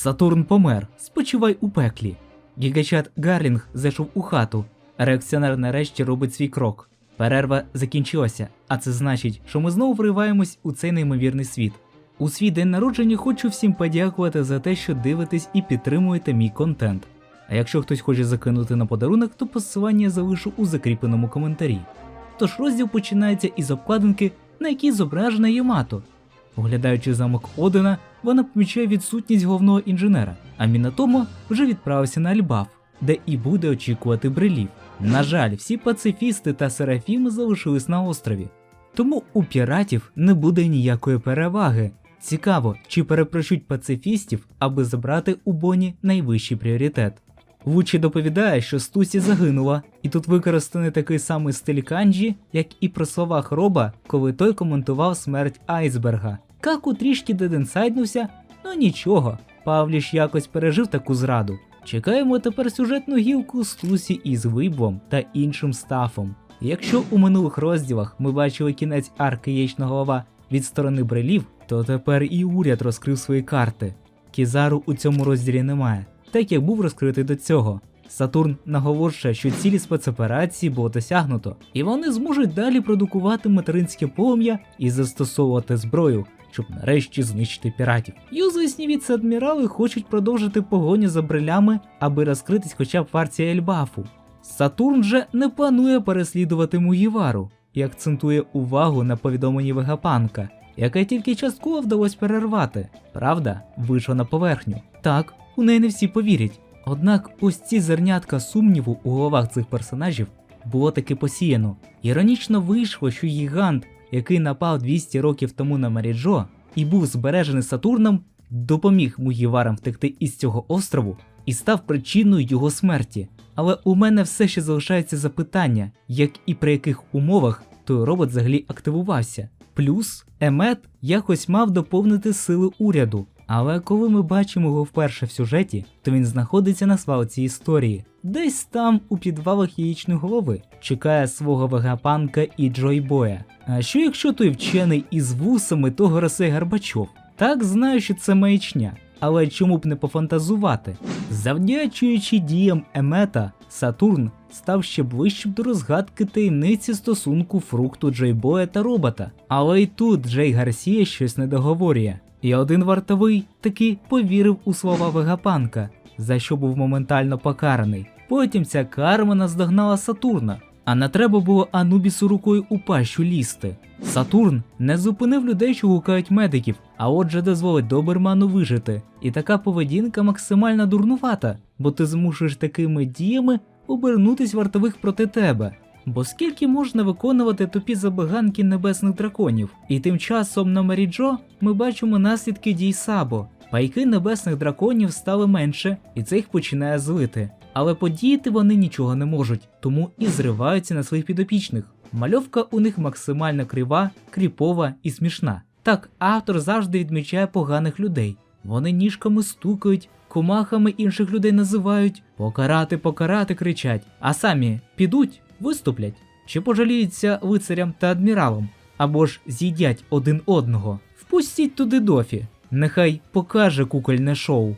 Сатурн помер, спочивай у пеклі. Гігачат Гарлінг зайшов у хату. Реакціонер нарешті робить свій крок. Перерва закінчилася, а це значить, що ми знову вриваємось у цей неймовірний світ. У свій день народження хочу всім подякувати за те, що дивитесь і підтримуєте мій контент. А якщо хтось хоче закинути на подарунок, то посилання залишу у закріпленому коментарі. Тож розділ починається із обкладинки, на якій зображена Ямато. Оглядаючи замок Одена, вона помічає відсутність головного інженера, а Мінатомо вже відправився на Альбаф, де і буде очікувати брелів. На жаль, всі пацифісти та серафіми залишились на острові. Тому у піратів не буде ніякої переваги. Цікаво, чи перепрощуть пацифістів, аби забрати у Боні найвищий пріоритет. Вучі доповідає, що Стусі загинула, і тут використаний такий самий стиль канджі, як і про словах Роба, коли той коментував смерть айсберга. Каку трішки деденсайднувся, ну нічого, Павліш якось пережив таку зраду. Чекаємо тепер сюжетну гілку з Стусі із Вибвом та іншим стафом. Якщо у минулих розділах ми бачили кінець арки Яєчна голова від сторони брелів, то тепер і уряд розкрив свої карти. Кізару у цьому розділі немає, так як був розкритий до цього. Сатурн наголошує, що цілі спецоперації було досягнуто, і вони зможуть далі продукувати материнське полум'я і застосовувати зброю, щоб нарешті знищити піратів. Юзвісні віце-адмірали хочуть продовжити погоню за брилями, аби розкритись хоча б в арці Ельбафу. Сатурн же не планує переслідувати Мугівару і акцентує увагу на повідомленні Вегапанка, яке тільки частково вдалося перервати. Правда, вийшла на поверхню. Так, у неї не всі повірять. Однак ось ці зернятка сумніву у головах цих персонажів було таки посіяно. Іронічно вийшло, що гігант, який напав 200 років тому на Маріджо і був збережений Сатурном, допоміг Мугіварам втекти із цього острову і став причиною його смерті. Але у мене все ще залишається запитання, як і при яких умовах той робот взагалі активувався. Плюс Емет якось мав доповнити сили уряду. Але коли ми бачимо його вперше в сюжеті, то він знаходиться на свалці історії, десь там у підвалах яєчної голови, чекає свого вегапанка і Джойбоя. А що якщо той вчений із вусами того Росей Гарбачов? Так знаю, що це маячня, але чому б не пофантазувати? Завдячуючи діям Емета, Сатурн став ще ближчим до розгадки таємниці стосунку фрукту Джейбоя та робота. Але й тут Джей Гарсія щось не договорює. І один вартовий таки повірив у слова Вегапанка, за що був моментально покараний. Потім ця карма наздогнала Сатурна, а не треба було Анубісу рукою у пащу лізти. Сатурн не зупинив людей, що гукають медиків, а отже дозволить доберману вижити. І така поведінка максимально дурнувата, бо ти змушуєш такими діями обернутись вартових проти тебе. Бо скільки можна виконувати тупі забаганки небесних драконів? І тим часом на Маріджо ми бачимо наслідки дій Сабо. Пайки небесних драконів стали менше, і це їх починає злити. Але подіяти вони нічого не можуть, тому і зриваються на своїх підопічних. Мальовка у них максимально крива, кріпова і смішна. Так, автор завжди відмічає поганих людей. Вони ніжками стукають, комахами інших людей називають, покарати, покарати кричать, а самі підуть, виступлять, чи пожаліються лицарям та адміралам, або ж з'їдять один одного. Впустіть туди дофі, нехай покаже кукольне шоу.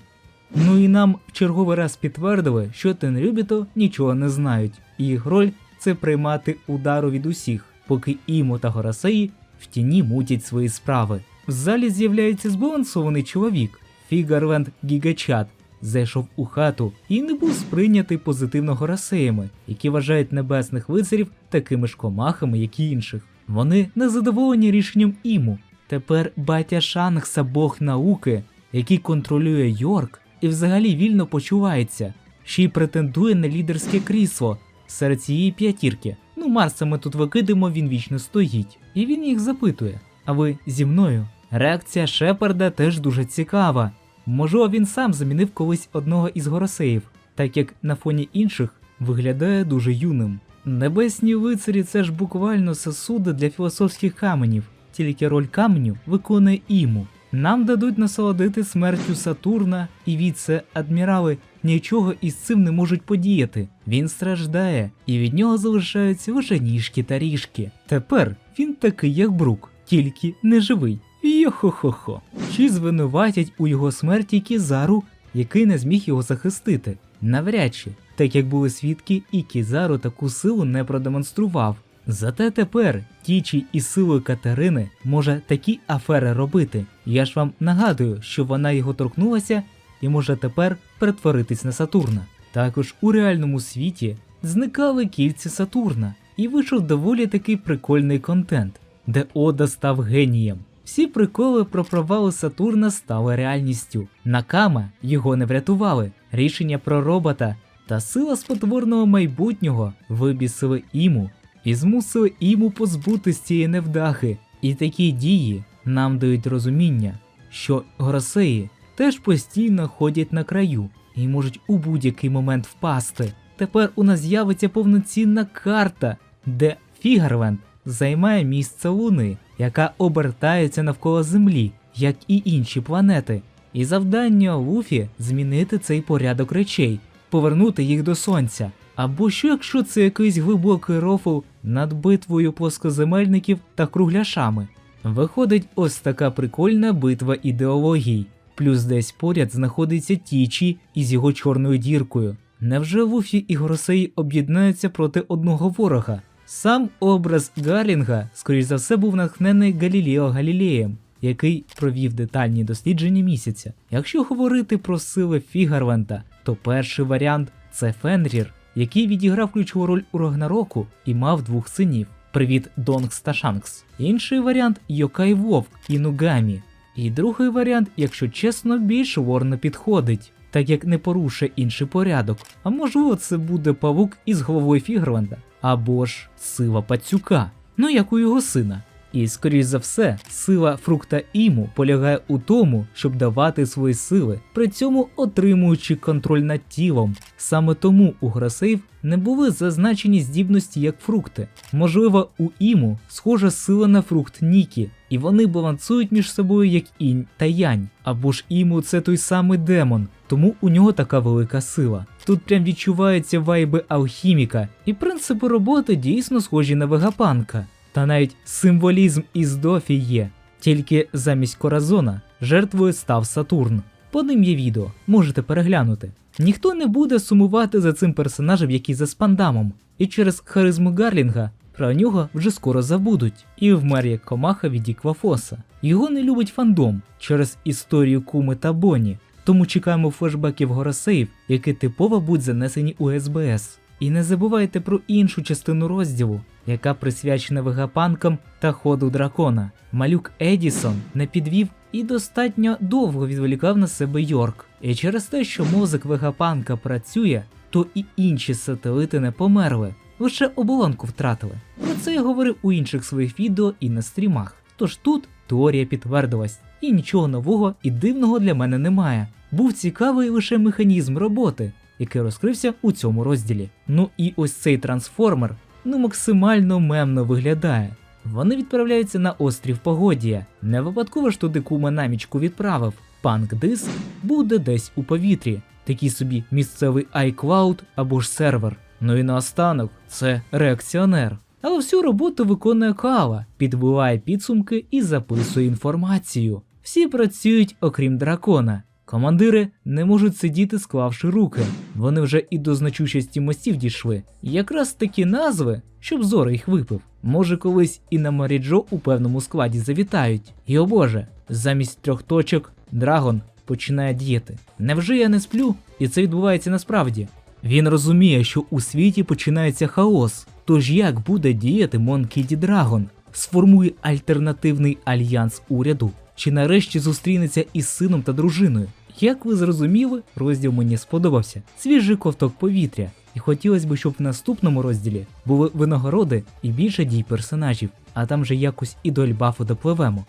Ну і нам в черговий раз підтвердили, що Тенрюбіто нічого не знають, їх роль це приймати удару від усіх, поки Імо та Горасеї в тіні мутять свої справи. В залі з'являється збалансований чоловік Фігарленд Гігачат. Зайшов у хату і не був сприйнятий позитивно горасеями, які вважають небесних лицарів такими ж комахами, як і інших. Вони незадоволені рішенням іму. Тепер батя Шангса Бог науки, який контролює Йорк і взагалі вільно почувається, ще й претендує на лідерське крісло серед цієї п'ятірки. Ну, Марса ми тут викидемо, він вічно стоїть. І він їх запитує: А ви зі мною? Реакція Шепарда теж дуже цікава. Можливо, він сам замінив колись одного із горосеїв, так як на фоні інших виглядає дуже юним. Небесні лицарі це ж буквально сосуди для філософських каменів, тільки роль каменю виконує іму. Нам дадуть насолодити смертю Сатурна, і віце-адмірали нічого із цим не можуть подіяти. Він страждає, і від нього залишаються лише ніжки та ріжки. Тепер він такий, як Брук, тільки не живий. Йо-хо-хо-хо. Чи звинуватять у його смерті Кізару, який не зміг його захистити? Навряд чи, так як були свідки, і Кізару таку силу не продемонстрував. Зате тепер Тічі із силою Катерини може такі афери робити. Я ж вам нагадую, що вона його торкнулася і може тепер перетворитись на Сатурна. Також у реальному світі зникали кільці Сатурна, і вийшов доволі такий прикольний контент, де Ода став генієм. Всі приколи про провали Сатурна стали реальністю. Накама його не врятували. Рішення про робота та сила спотворного майбутнього вибісили іму і змусили іму позбутись цієї невдахи. І такі дії нам дають розуміння, що гросеї теж постійно ходять на краю і можуть у будь-який момент впасти. Тепер у нас з'явиться повноцінна карта, де Фігарвенд займає місце Луни, яка обертається навколо Землі, як і інші планети. І завдання Луфі змінити цей порядок речей, повернути їх до сонця. Або що якщо це якийсь глибокий рофл над битвою плоскоземельників та кругляшами? Виходить ось така прикольна битва ідеологій. Плюс десь поряд знаходиться Тічі із його чорною діркою. Невже Луфі і Гросей об'єднаються проти одного ворога? Сам образ Гарлінга, скоріш за все, був натхнений Галілео Галілеєм, який провів детальні дослідження місяця. Якщо говорити про сили Фігарвента, то перший варіант це Фенрір, який відіграв ключову роль у Рагнароку і мав двох синів. Привіт, Донгс та Шанкс. Інший варіант Йокай Вовк і Нугамі. І другий варіант, якщо чесно, більш ворно підходить, так як не порушує інший порядок. А можливо, це буде павук із головою Фігрванда, або ж сила пацюка, ну як у його сина. І, скоріш за все, сила фрукта іму полягає у тому, щоб давати свої сили, при цьому отримуючи контроль над тілом. Саме тому у Гросейв не були зазначені здібності як фрукти. Можливо, у іму схожа сила на фрукт Нікі, і вони балансують між собою як інь та янь. Або ж іму це той самий демон, тому у нього така велика сила. Тут прям відчуваються вайби алхіміка, і принципи роботи дійсно схожі на вегапанка. Та навіть символізм із Дофі є, тільки замість Коразона жертвою став Сатурн. По ним є відео, можете переглянути. Ніхто не буде сумувати за цим персонажем, який за спандамом, і через харизму Гарлінга про нього вже скоро забудуть. І вмер як комаха від Діквафоса. Його не любить фандом через історію Куми та Бонні, тому чекаємо флешбеків Горосеїв, які типово будуть занесені у СБС. І не забувайте про іншу частину розділу, яка присвячена вегапанкам та ходу дракона. Малюк Едісон не підвів і достатньо довго відволікав на себе Йорк. І через те, що мозок вегапанка працює, то і інші сателити не померли, лише оболонку втратили. Про це я говорив у інших своїх відео і на стрімах. Тож тут теорія підтвердилась, і нічого нового і дивного для мене немає. Був цікавий лише механізм роботи, який розкрився у цьому розділі. Ну і ось цей трансформер ну максимально мемно виглядає. Вони відправляються на острів Погодія. Не випадково ж туди кума намічку відправив. Панк диск буде десь у повітрі, такий собі місцевий iCloud або ж сервер. Ну і наостанок це реакціонер. Але всю роботу виконує Кала, підбиває підсумки і записує інформацію. Всі працюють, окрім дракона. Командири не можуть сидіти, склавши руки. Вони вже і до значущості мостів дійшли. Якраз такі назви, щоб Зора їх випив. Може, колись і на Маріджо у певному складі завітають. І о боже, замість трьох точок Драгон починає діяти. Невже я не сплю? І це відбувається насправді. Він розуміє, що у світі починається хаос. Тож як буде діяти Монкіді Драгон? Сформує альтернативний альянс уряду? Чи нарешті зустрінеться із сином та дружиною? Як ви зрозуміли, розділ мені сподобався. Свіжий ковток повітря. І хотілося б, щоб в наступному розділі були винагороди і більше дій персонажів, а там же якось і до Ельбафу допливемо.